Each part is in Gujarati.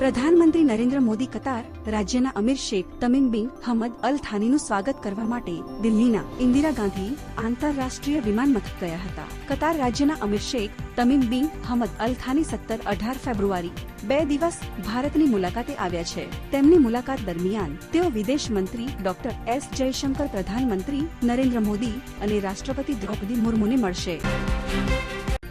પ્રધાનમંત્રી નરેન્દ્ર મોદી કતાર, રાજ્યના અમીર શેખ તમીમ બિન હમદ અલ થાનીનું સ્વાગત કરવા માટે દિલ્હીના ઇન્દિરા ગાંધી આંતરરાષ્ટ્રીય વિમાન મથક ગયા હતા. કતાર રાજ્યના અમીર શેખ તમીમ બિન હમદ અલ થાની સત્તર અઢાર ફેબ્રુઆરી બે દિવસ ભારતની મુલાકાતે આવ્યા છે. તેમની મુલાકાત દરમિયાન તેઓ વિદેશ મંત્રી ડોક્ટર એસ જયશંકર, પ્રધાનમંત્રી નરેન્દ્ર મોદી અને રાષ્ટ્રપતિ દ્રૌપદી મુર્મુને મળશે.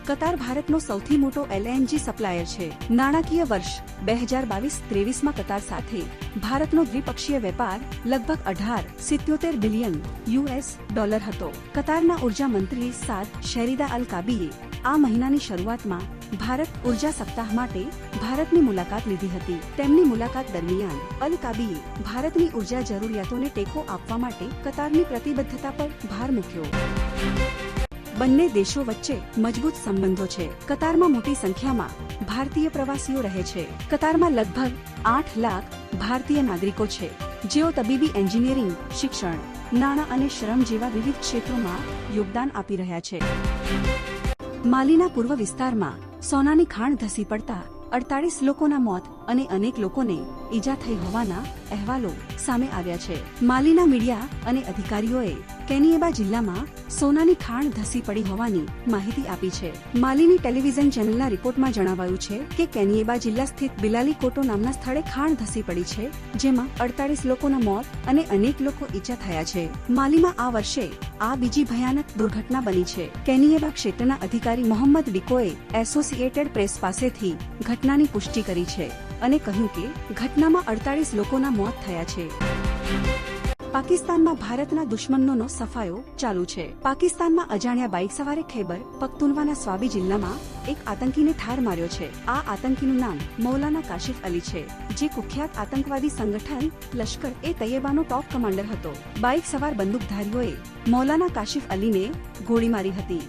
કતાર ભારતનો સૌથી મોટો એલએનજી સપ્લાયર છે. નાણાકીય વર્ષ બે હજાર બાવીસ ત્રેવીસમાં કતાર સાથે ભારતનો દ્વિપક્ષીય વેપાર લગભગ અઢાર સિત્યોતેર બિલિયન યુએસ ડોલર હતો. કતારના ઊર્જા મંત્રી સાદ શેરીદા અલ કાબીએ આ મહિનાની શરૂઆતમાં ભારત ઊર્જા સપ્તાહ માટે ભારતની મુલાકાત લીધી હતી. તેમની મુલાકાત દરમિયાન અલ કાબીએ ભારતની ઊર્જા જરૂરિયાતોને ટેકો આપવા માટે કતારની પ્રતિબદ્ધતા પર ભાર મૂક્યો. બંને દેશો વચ્ચે મજબૂત સંબંધો છે. કતારમાં મોટી સંખ્યામાં ભારતીય પ્રવાસીઓ રહે છે. કતારમાં લગભગ આઠ લાખ ભારતીય નાગરિકો છે. જેઓ તબીબી એન્જિનિયરિંગ, શિક્ષણ, નાણાં અને શ્રમ જેવા વિવિધ ક્ષેત્રોમાં યોગદાન આપી રહ્યા છે. માલીના પૂર્વ વિસ્તારમાં સોનાની ખાણ ધસી પડતા અડતાળીસ લોકોના મોત અને અનેક લોકોને ઈજા થઈ હોવાના અહેવાલો સામે આવ્યા છે. માલીના મીડિયા અને અધિકારીઓએ કેનિયેબા જિલ્લામાં સોનાની ખાણ ધસી પડી હોવાની માહિતી આપી છે. માલીની ટેલિવિઝન ચેનલના રિપોર્ટમાં જણાવાયું છે કે કેનિએબા જિલ્લા સ્થિત બિલાલી કોટો નામના સ્થળે ખાણ ધસી પડી છે, જેમાં અડતાલીસ લોકોના મોત અને અનેક લોકો ઈજા થયા છે. માલીમાં આ વર્ષે આ બીજી ભયાનક દુર્ઘટના બની છે. કેનિએબા ક્ષેત્રના અધિકારી મોહમ્મદ ડિકોએ એસોસિએટેડ પ્રેસ પાસેથી ઘટનાની પુષ્ટિ કરી છે અને કહ્યું કે ઘટનામાં અડતાળીસ લોકોના મોત થયા છે. પાકિસ્તાનમાં ભારતના દુશ્મનોનો સફાયો ચાલુ છે. પાકિસ્તાનમાં અજાણ્યા બાઇક સવારે ખૈબર, પખ્તુનવાના સ્વાબી જિલ્લામાં એક આતંકીને ઠાર માર્યો છે. આ આતંકીનું નામ મૌલાના કાશિફ અલી છે, જે કુખ્યાત આતંકવાદી સંગઠન લશ્કર એ તૈયબાનો ટોપ કમાન્ડર હતો. બાઇક સવાર બંદૂકધારીઓએ મૌલાના કાશિફ અલીને ગોળી મારી હતી.